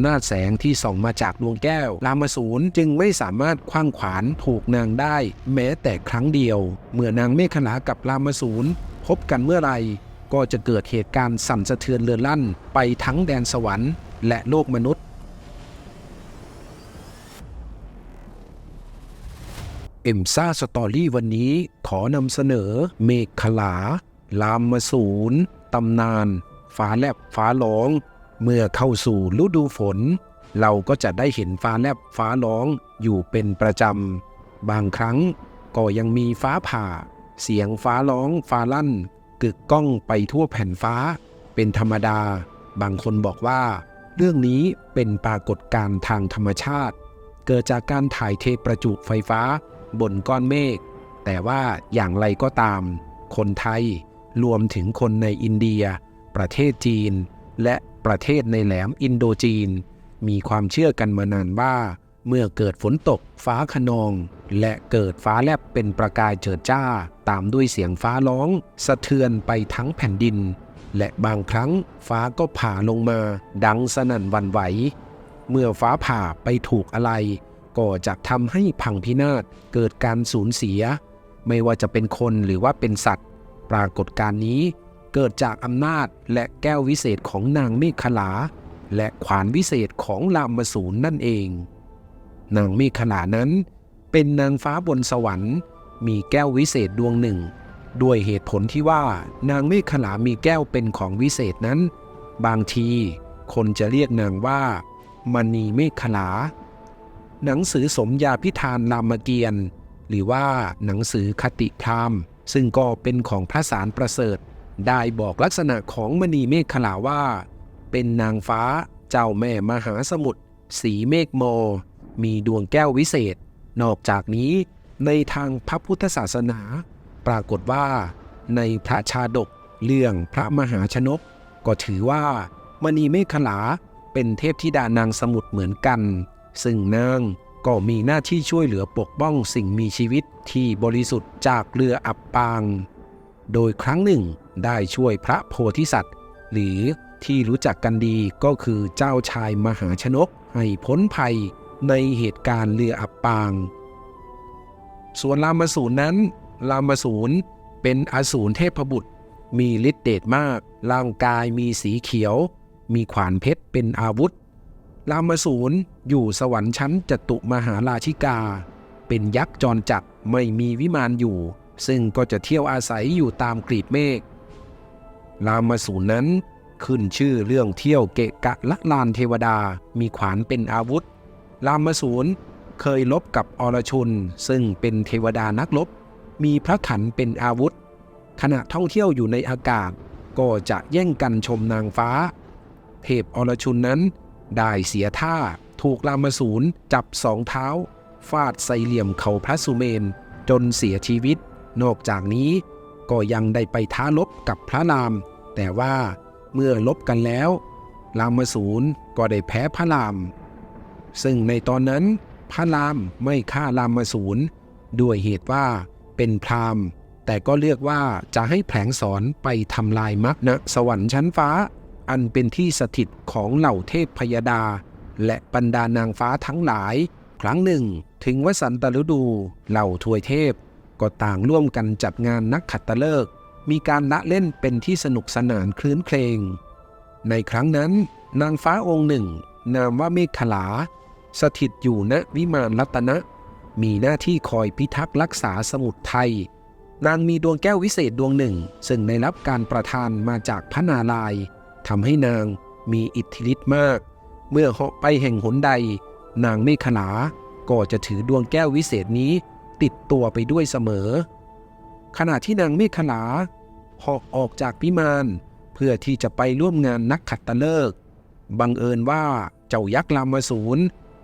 ำนาจแสงที่ส่องมาจากดวงแก้ว รามสูรจึงไม่สามารถคว้างขวานถูกนางได้ แม้แต่ครั้งเดียว เมื่อนางเมฆขลากับรามสูรพบกันเมื่อไหร่ก็จะเกิดเหตุการณ์สั่นสะเทือนเรือนลั่น ไปทั้งแดนสวรรค์และโลกมนุษย์ เอ็มซ่าสตอรี่วันนี้ขอนำเสนอเมฆขลา ลามมาสูรตำนาน ฟ้าแลบฟ้าร้อง เมื่อเข้าสู่ฤดูฝน เราก็จะได้เห็นฟ้าแลบฟ้าร้องอยู่เป็นประจำ บางครั้งก็ยังมีฟ้าผ่า เสียงฟ้าร้องฟ้าลั่น กึกก้องไปทั่วแผ่นฟ้า เป็นธรรมดา บางคนบอกว่า เรื่องนี้เป็นปรากฏการณ์ทางธรรมชาติ เกิดจากการถ่ายเทประจุไฟฟ้า บนก้อนเมฆ แต่ว่าอย่างไรก็ตาม คนไทยรวมถึงคนในอินเดีย ประเทศจีน และประเทศในแหลมอินโดจีน มีความเชื่อกันมานานว่า เมื่อเกิดฝนตกฟ้าขนอง และเกิดฟ้าแลบเป็นประกายเจิดจ้า ตามด้วยเสียงฟ้าร้อง สะเทือนไปทั้งแผ่นดิน และบางครั้งฟ้าก็ผ่าลงมา ดังสนั่นวันไหว เมื่อฟ้าผ่าไปถูกอะไร ก็จะทำให้พังพินาศเกิดการสูญเสีย ไม่ว่าจะเป็นคนหรือว่าเป็นสัตว์ ปรากฏการณ์นี้ เกิดจากอำนาจและแก้ววิเศษของนางเมฆขลา และขวานวิเศษของรามสูรนั่นเอง นางเมฆขลานั้น เป็นนางฟ้าบนสวรรค์ มีแก้ววิเศษดวงหนึ่ง ด้วยเหตุผลที่ว่านางเมฆขลามีแก้วเป็นของวิเศษนั้น บางทีคนจะเรียกนางว่ามณีเมฆขลา หนังสือสมยาพิธานรามเกียรติ์หรือว่าหนังสือคติธรรม ซึ่งก็เป็นของพระสารประเสริฐ ได้บอกลักษณะของมณีเมฆขลาว่า เป็นนางฟ้าเจ้าแม่มหาสมุทรสีเมฆโม มีดวงแก้ววิเศษ นอกจากนี้ในทางพระพุทธศาสนา ปรากฏว่า ในพระชาดกเรื่องพระมหาชนก ก็ถือว่า มณีเมฆขลาเป็นเทพธิดานางสมุทรเหมือนกัน ซึ่งนางก็มีหน้าที่ช่วยเหลือปกป้องสิ่งมีชีวิตที่บริสุทธิ์จากเรืออับปาง โดยครั้งหนึ่ง ได้ช่วยพระโพธิสัตว์ หรือที่รู้จักกันดีก็คือเจ้าชายมหาชนก ให้พ้นภัยในเหตุการณ์เรืออับปาง ส่วนรามสูรนั้น รามสูรเป็นอสูรเทพบุตร มีฤทธิ์เดชมาก ร่างกายมีสีเขียว มีขวานเพชรเป็นอาวุธ รามสูรอยู่สวรรค์ชั้นจตุมหาราชิกา เป็นยักษ์จรจัดไม่มีวิมานอยู่ ซึ่งก็จะเที่ยวอาศัยอยู่ตามกรีบเมฆ รามาสูรนั้น ขึ้นชื่อเรื่องเที่ยวเกะกะละลานเทวดามีขวานเป็นอาวุธรามาสูรเคยลบกับอรชุน ซึ่งเป็นเทวดานักรบมีพระขันเป็นอาวุธ ขณะท่องเที่ยวอยู่ในอากาศ ก็จะแย่งกันชมนางฟ้า เทพอรชุนนั้น ได้เสียท่าถูกรามาสูรจับสองเท้า ฟาดใส่เหลี่ยมเขาพระสุเมน จนเสียชีวิต นอกจากนี้ก็ยังได้ไปท้าลบกับพระราม แต่ว่าเมื่อลบกันแล้ว รามสูรก็ได้แพ้พระราม ซึ่งในตอนนั้นพระรามไม่ฆ่ารามสูรด้วยเหตุว่าเป็นพราหมณ์แต่ก็เลือกว่าจะให้แผลงสอนไปทำลายมรรคสวรรค์ชั้นฟ้า อันเป็นที่สถิตของเหล่าเทพพยดา และบรรดานางฟ้าทั้งหลาย ครั้งหนึ่ง ถึงวสันตฤดูเหล่าทวยเทพ ก็ต่างร่วมกันจัดงานนักขัตฤกษ์ มีการละเล่นเป็นที่สนุกสนานคลื้นเครง ในครั้งนั้น นางฟ้าองค์หนึ่ง นามว่าเมฆขลา สถิตอยู่ณวิมานรัตนะ มีหน้าที่คอยพิทักษ์รักษาสมุทรไทย นางมีดวงแก้ววิเศษดวงหนึ่ง ซึ่งได้รับการประทานมาจากพระนารายทำให้นางมีอิทธิฤทธิ์มาก เมื่อเหาะไปแห่งหนใด นางเมฆขลาก็จะถือดวงแก้ววิเศษนี้ติดตัวไปด้วยเสมอ ขณะที่นางเมฆขลา หาะออกจากพิมาน เพื่อที่จะไปร่วมงานนักขัดตฤกษ์บังเอิญว่าเจ้ายักษ์ลามสูร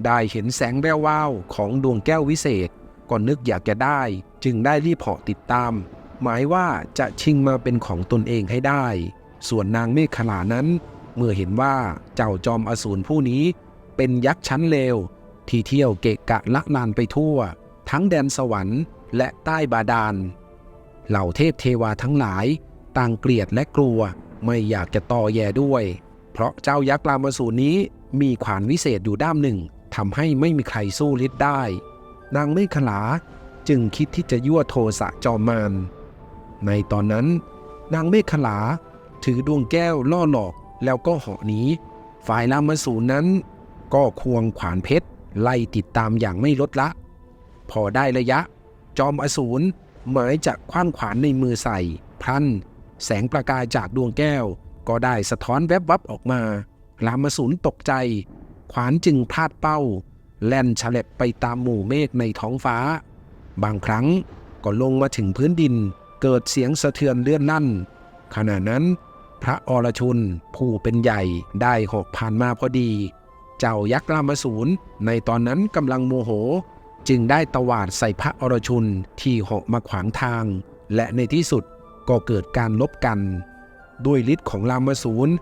ได้เห็นแสงแวววาวของดวงแก้ววิเศษ ก็นึกอยากจะได้ จึงได้รีบเหาะติดตาม หมายว่าจะชิงมาเป็นของตนเองให้ได้ ส่วนนางเมฆขลานั้น เมื่อเห็นว่าเจ้าจอมอสูรผู้นี้ เป็นยักษ์ชั้นเลวที่เที่ยวเกะกะละลานไปทั่ว ทั้งแดนสวรรค์และใต้บาดาล เหล่าเทพเทวาทั้งหลาย ต่างเกลียดและกลัว ไม่อยากจะต่อแย่ด้วย เพราะเจ้ายักษ์รามสูรนี้มีขวานวิเศษอยู่ด้ามหนึ่งทำให้ไม่มีใครสู้ฤทธิ์ได้ นางเมฆขลาจึงคิดที่จะยั่วโทสะจอมมารในตอนนั้น นางเมฆขลาถือดวงแก้วล่อหลอกแล้วก็เหาะหนีฝ่ายรามสูรนั้น ก็ควงขวานเพชร ไล่ติดตามอย่างไม่ลดละ พอได้ระยะ จอมอสูรหมายจะคว้างขวานในมือใส่ พลัน แสงประกายจากดวงแก้ว ก็ได้สะท้อนแวบวับออกมา รามสูรตกใจ ขวานจึงพลาดเป้า แล่นฉลับไปตามหมู่เมฆในท้องฟ้า บางครั้งก็ลงมาถึงพื้นดิน เกิดเสียงสะเทือนเลื่อนลั่น ขณะนั้น พระอรชุนผู้เป็นใหญ่ได้หอกผ่านมาพอดี เจ้ายักษ์รามสูรในตอนนั้นกำลังโมโห จึงได้ตวาดใส่พระอรชุนที่หาะมาขวางทาง และในที่สุด ก็เกิดการลบกัน ด้วยฤทธิ์ของรามสูร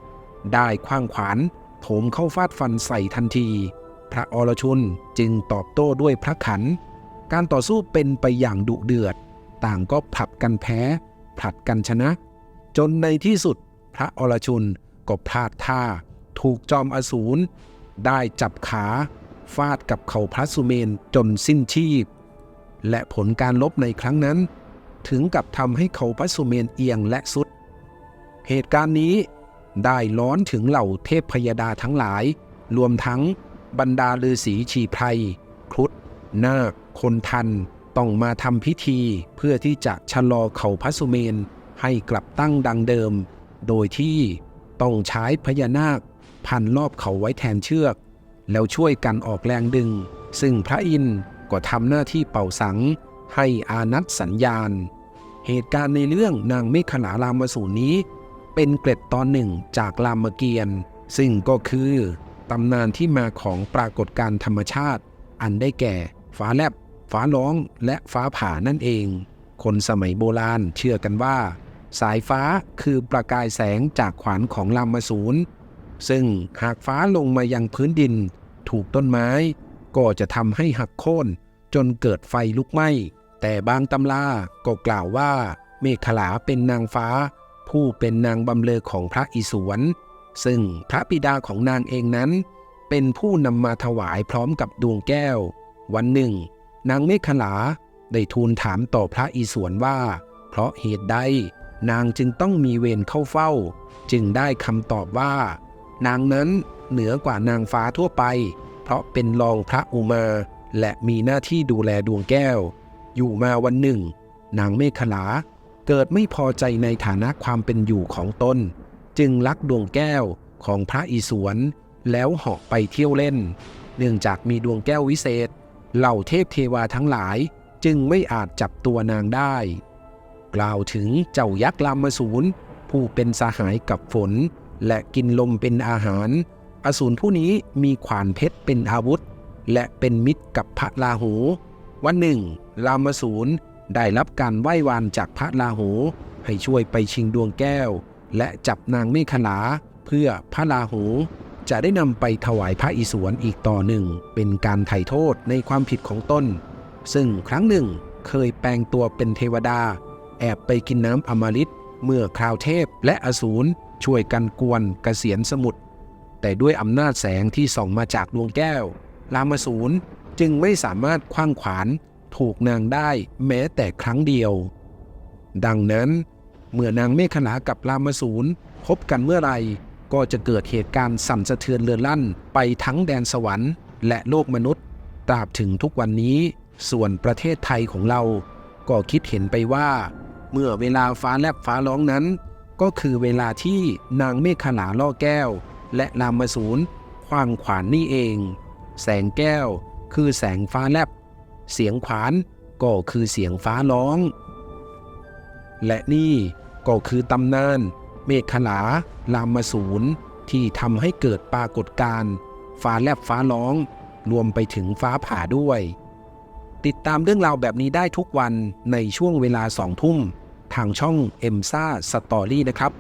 ได้คว้างขวานโถมเข้าฟาดฟันใส่ทันที พระอรชุนจึงตอบโต้ด้วยพระขัน การต่อสู้เป็นไปอย่างดุเดือด ต่างก็ผลัดกันแพ้ ผลัดกันชนะ จนในที่สุดพระอรชุนก็พลาดท่า ถูกจอมอสูรได้จับขาฟาดกับเขาพระสุเมนจนสิ้นชีพ และผลการลบในครั้งนั้น ถึงกับทำให้เขาพระสุเมนเอียงและสุด เหตุการณ์นี้ได้ล้อนถึงเหล่าเทพพยดาทั้งหลาย รวมทั้งบรรดาฤาษีชีไพรครุฑนาคคนทันต้องมาทำพิธีเพื่อที่จะชะลอเขาพระสุเมนให้กลับตั้งดังเดิม โดยที่ต้องใช้พญานาค พันรอบเขาไว้แทนเชือก แล้วช่วยกันออกแรงดึง ซึ่งพระอินทร์ก็ทำหน้าที่เป่าสัง ให้อานัตสัญญาณ เหตุการณ์ในเรื่องนางเมฆขลารามสูรนี้ เป็นเกร็ดตอนหนึ่งจากรามเกียรติ์ซึ่งก็คือตำนานที่มาของปรากฏการธรรมชาติ อันได้แก่ฟ้าแลบ ฟ้าร้องและฟ้าผ่านั่นเอง คนสมัยโบราณเชื่อกันว่า สายฟ้าคือประกายแสงจากขวานของรามสูรซึ่งหากฟ้าลงมายังพื้นดิน ถูกต้นไม้ ก็จะทำให้หักโค่นจนเกิดไฟลุกไหม้ แต่บางตำราก็กล่าวว่า เมฆขลาเป็นนางฟ้า ผู้เป็นนางบำเลอของพระอิศวร ซึ่งพระบิดาของนางเองนั้น เป็นผู้นำมาถวายพร้อมกับดวงแก้ว วันหนึ่ง นางเมฆขลาได้ทูลถามต่อพระอิศวรว่า เพราะเหตุใดนางจึงต้องมีเวรเข้าเฝ้า จึงได้คำตอบว่า นางนั้นเหนือกว่านางฟ้าทั่วไป เพราะเป็นรองพระอุมา และมีหน้าที่ดูแลดวงแก้ว อยู่มาวันหนึ่ง นางเมฆลา เกิดไม่พอใจในฐานะความเป็นอยู่ของตนจึงลักดวงแก้วของพระอิศวรแล้วเหาะไปเที่ยวเล่น เนื่องจากมีดวงแก้ววิเศษ เหล่าเทพเทวาทั้งหลายจึงไม่อาจจับตัวนางได้ กล่าวถึงเจ้ายักษ์ลามสูรผู้เป็นสหายกับฝน และกินลมเป็นอาหาร อสูรผู้นี้มีขวานเพชรเป็นอาวุธ และเป็นมิตรกับพระราหู วันหนึ่ง รามสูรได้รับการไหว้วานจากพระราหูให้ช่วยไปชิงดวงแก้ว และจับนางเมฆขลาเพื่อพระราหูจะได้นำไปถวายพระอิศวรอีกต่อหนึ่ง เป็นการไถ่โทษในความผิดของตนซึ่งครั้งหนึ่งเคยแปลงตัวเป็นเทวดา แอบไปกินน้ำอมฤตเมื่อคราวเทพและอสูรช่วยกันกวนกเกษียนสมุทรแต่ด้วยอำนาจแสงที่ส่องมาจากดวงแก้ว รามสูรจึงไม่สามารถคว้างขวาน ถูกนางได้แม้แต่ครั้งเดียว ดังนั้น เมื่อนางเมฆขลากับรามสูรพบกันเมื่อไรก็จะเกิดเหตุการณ์สั่นสะเทือนเรือนลั่นไปทั้งแดนสวรรค์ และโลกมนุษย์ ตราบถึงทุกวันนี้ ส่วนประเทศไทยของเรา ก็คิดเห็นไปว่า เมื่อเวลาฟ้าแลบฟ้าร้องนั้น ก็คือเวลาที่นางเมฆขลาล่อแก้ว และรามสูรควางขวานนี่เอง แสงแก้ว คือแสงฟ้าแลบ เสียงขวานก็คือเสียงฟ้าร้อง และนี่ก็คือตำนาน เมฆขลารามสูรที่ทำให้เกิดปรากฏการณ์ฟ้าแลบฟ้าร้อง รวมไปถึงฟ้าผ่าด้วย ติดตามเรื่องราวแบบนี้ได้ทุกวันในช่วงเวลาสองทุ่ม ทางช่อง e m s a Story นะครับ